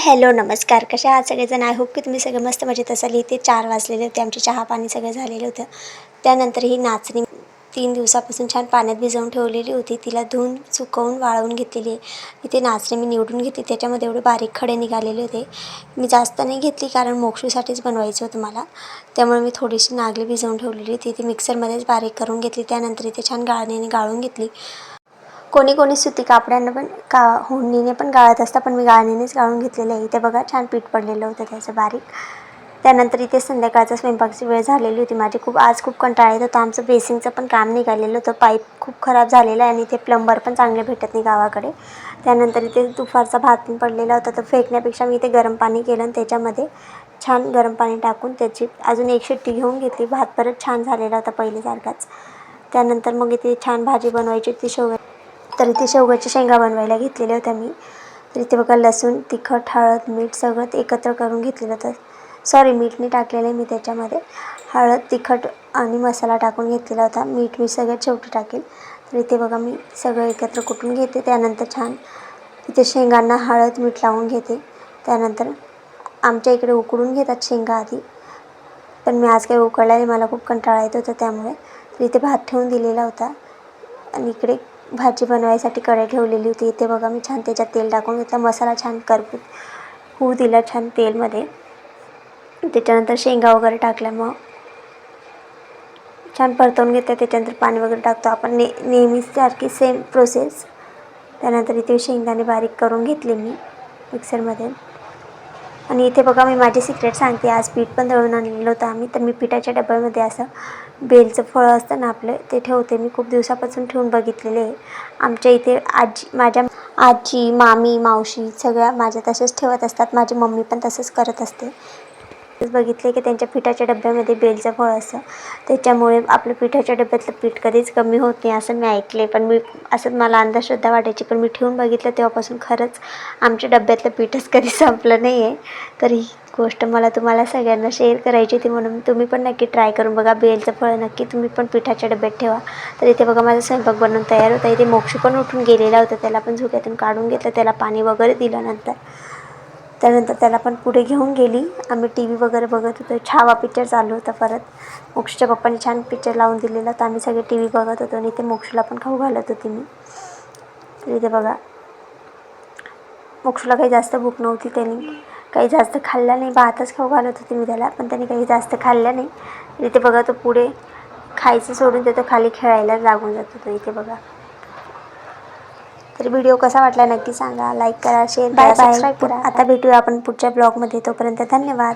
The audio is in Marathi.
हॅलो नमस्कार. कशा आहात सगळेजण? आय होप की तुम्ही सगळे मस्त मजेत असाल. इथे चार वाजलेले होते. आमचे चहा पाणी सगळं झालेलं होतं. त्यानंतर ही नाचणी तीन दिवसापासून छान पाण्यात भिजवून ठेवलेली होती. तिला धुवून सुकवून वाळवून घेतलेली. इथे नाचणी मी निवडून घेतली. त्याच्यामध्ये एवढे बारीक खडे निघालेले होते. मी जास्त नाही घेतली कारण मोक्षूसाठीच बनवायचं होतं मला. त्यामुळे मी थोडीशी नागली भिजवून ठेवलेली होती. ती मिक्सरमध्येच बारीक करून घेतली. त्यानंतर इथे छान गाळणीने गाळून घेतली. कोणी कोणी सुती कापड्यानं पण का होणीने पण गाळत असतं पण मी गाळणीनेच गाळून घेतलेलं आहे. इथे बघा छान पीठ पडलेलं होतं त्याचं बारीक. त्यानंतर इथे संध्याकाळचा स्वयंपाकची वेळ झालेली होती. माझी खूप आज खूप कंटाळा येत होता. आमचं बेसिंगचं पण काम निघालेलं होतं. पाईप खूप खराब झालेला आहे आणि इथे प्लंबर पण चांगले भेटत नाही गावाकडे. त्यानंतर इथे दुपारचा भात पण पडलेला होता. तर फेकण्यापेक्षा मी इथे गरम पाणी केलं आणि त्याच्यामध्ये छान गरम पाणी टाकून त्याची अजून एक शिट्टी घेऊन घेतली. भात परत छान झालेला होता पहिल्यासारखाच. त्यानंतर मग इथे छान भाजी बनवायची ती शेवया तर इथे शेवग्याच्या शेंगा बनवायला घेतलेल्या होत्या मी. तर इथे बघा लसूण तिखट हळद मीठ सगळं एकत्र करून घेतलेलं होतं. सॉरी मीठ टाकलेलं आहे मी त्याच्यामध्ये. हळद तिखट आणि मसाला टाकून घेतलेला होता. मीठ मी सगळ्यात शेवटी टाकेल. तर इथे बघा मी सगळं एकत्र कुटून घेते. त्यानंतर छान इथे शेंगांना हळद मीठ लावून घेते. त्यानंतर आमच्या इकडे उकडून घेतात शेंगा आधी. पण मी आज काही उकळला मला खूप कंटाळा येत होता त्यामुळे. तर इथे भात ठेवून दिलेला होता. आणि इकडे भाजी बनवायसाठी कढई ठेवलेली होती. इथे बघा मी छान त्याच्यात तेल टाकून घेतला. मसाला छान करपूत होऊ दिला छान तेलमध्ये. त्याच्यानंतर शेंगा वगैरे टाकल्या मग. छान परतवून घेते त्याच्यानंतर पाणी वगैरे टाकतो. आपण ने नेहमीच सारखी सेम प्रोसेस त्यानंतर इथे शेंगदाणे बारीक करून घेतले मी मिक्सरमध्ये आणि इथे बघा मी माझे सिक्रेट सांगते. आज पीठ पण दळून आणलेलं होतं आम्ही. तर मी पिठाच्या डब्यामध्ये असं बेलचं फळं असतं ना आपलं ते ठेवते. मी खूप दिवसापासून ठेवून बघितलेले आहे. आमच्या इथे आजी माझ्या आजी मामी मावशी सगळ्या माझ्या तसेच ठेवत असतात. माझी मम्मी पण तसंच करत असते. बघितले की त्यांच्या पिठाच्या डब्यामध्ये बेलचं फळ असतं त्याच्यामुळे आपलं पिठाच्या डब्यातलं पीठ कधीच कमी होत नाही असं मी ऐकले पण मी असं मला अंधश्रद्धा वाटायची. पण मी ठेवून बघितलं तेव्हापासून खरंच आमच्या डब्यातलं पीठच कधी संपलं नाही आहे तर ही गोष्ट मला तुम्हाला सगळ्यांना शेअर करायची होती म्हणून तुम्ही पण नक्की ट्राय करून बघा. बेलचं फळ नक्की तुम्ही पण पिठाच्या डब्यात ठेवा. तर इथे बघा माझा स्वयंपाक बनवून तयार होता. इथे मोक्ष पण उठून गेलेला होता. त्याला पण झोक्यातून काढून घेतलं. त्याला पाणी वगैरे दिलं नंतर त्यानंतर त्याला पण पुढे घेऊन गेली. आम्ही टी व्ही वगैरे बघत होतो. छावा पिक्चर चालू होता परत. मोक्षच्या पप्पांनी छान पिक्चर लावून दिलेला तर आम्ही सगळे टी व्ही बघत होतो. आणि इथे मोक्षला पण खाऊ घालत होती मी. तर इथे बघा. मोक्षला काही जास्त भूक नव्हती त्यांनी. काही जास्त खाल्लं नाही. भातच खाऊ घालत होती मी त्याला. पण त्यांनी काही जास्त खाल्लं नाही. इथे बघा तो पुढे खायचं सोडून देतो. खाली खेळायला लागून जातो तो. इथे बघा. तर व्हिडिओ कसा वाटला नक्की सांगा. लाईक करा शेअर करा सबस्क्राईब करा. आता भेटूया आपण पुढच्या ब्लॉगमध्ये तोपर्यंत धन्यवाद.